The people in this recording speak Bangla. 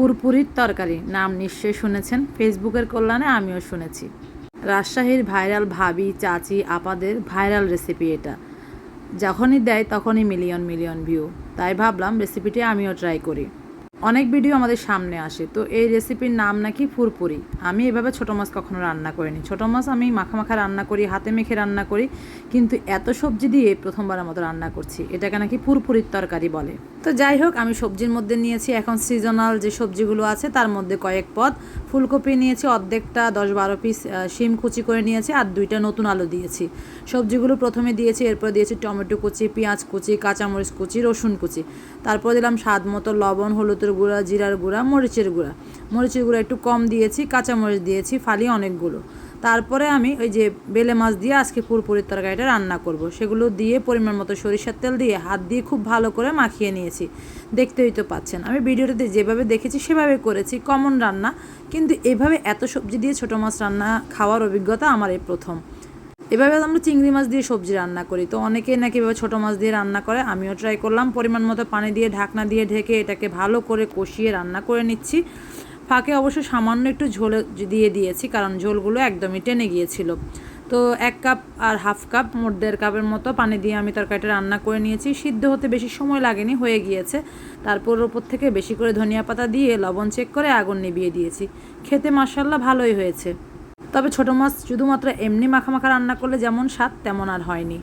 ফুরপুরির তরকারি। নাম নিশ্চয়ই শুনেছেন? ফেসবুকের কল্যাণে আমিও শুনেছি। রাজশাহীর ভাইরাল ভাবি, চাচি, আপাদের ভাইরাল রেসিপি এটা। যখনই দেয় তখনই মিলিয়ন মিলিয়ন ভিউ। তাই ভাবলাম রেসিপিটি আমিও ট্রাই করি। অনেক ভিডিও আমাদের সামনে আসে। তো এই রেসিপির নাম নাকি ফুরপুরি আমি এভাবে ছোটো মাছ কখনো রান্না করিনি। ছোটো মাছ আমি মাখা মাখা রান্না করি, হাতে মেখে রান্না করি, কিন্তু এত সবজি দিয়ে প্রথমবারের মতো রান্না করছি। এটাকে নাকি ফুরপুরির তরকারি বলে। তো যাই হোক, আমি সবজির মধ্যে নিয়েছি এখন সিজনাল যে সবজিগুলো আছে, তার মধ্যে কয়েক পদ। ফুলকপি নিয়েছি অর্ধেকটা দশ বারো পিস শিম কুচি করে নিয়েছি আর দুইটা নতুন আলু দিয়েছি। সবজিগুলো প্রথমে দিয়েছি, এরপর দিয়েছি টমেটো কুচি, পেঁয়াজ কুচি, কাঁচামরিচ কুচি, রসুন কুচি। তারপর দিলাম স্বাদ মতো লবণ, হলুদের গুঁড়া, জিরার গুঁড়া, মরিচের গুঁড়া। মরিচের গুঁড়া একটু কম দিয়েছি, কাঁচামরিচ দিয়েছি, ফালি অনেকগুলো। তারপরে আমি ওই যে বেলে মাছ দিয়ে আজকে পুরপুরির তরকারিটা রান্না করব। সেগুলো দিয়ে পরিমাণ মতো সরিষার তেল দিয়ে হাত দিয়ে খুব ভালো করে মাখিয়ে নিয়েছি। দেখতেই তো পাচ্ছেন। আমি ভিডিওটাতে যেভাবে দেখেছি সেভাবে করেছি কমন রান্না। কিন্তু এভাবে এত সবজি দিয়ে ছোটো মাছ রান্না খাওয়ার অভিজ্ঞতা আমার এই প্রথম। এভাবে আমরা চিংড়ি মাছ দিয়ে সবজি রান্না করি। তো অনেকেই নাকি এভাবে ছোটো মাছ দিয়ে রান্না করে, আমিও ট্রাই করলাম। পরিমাণ মতো পানি দিয়ে, ঢাকনা দিয়ে ঢেকে এটাকে ভালো করে কষিয়ে রান্না করে নিচ্ছি। ফাঁকে অবশ্য সামান্য একটু ঝোল দিয়ে দিয়েছি, কারণ ঝোলগুলো একদমই টেনে গিয়েছিল। তো এক কাপ আর হাফ কাপ মোট দেড় কাপের মতো পানি দিয়ে আমি তরকারিটা রান্না করে নিয়েছি। সিদ্ধ হতে বেশি সময় লাগেনি, হয়ে গিয়েছে। তারপর ওপর থেকে বেশি করে ধনিয়া পাতা দিয়ে লবণ চেক করে আগুন নিভিয়ে দিয়েছি। খেতে মাসাল্লাহ ভালোই হয়েছে। তবে ছোটো মাছ শুধুমাত্র এমনি মাখা মাখা রান্না করলে যেমন স্বাদ তেমন আর হয়নি।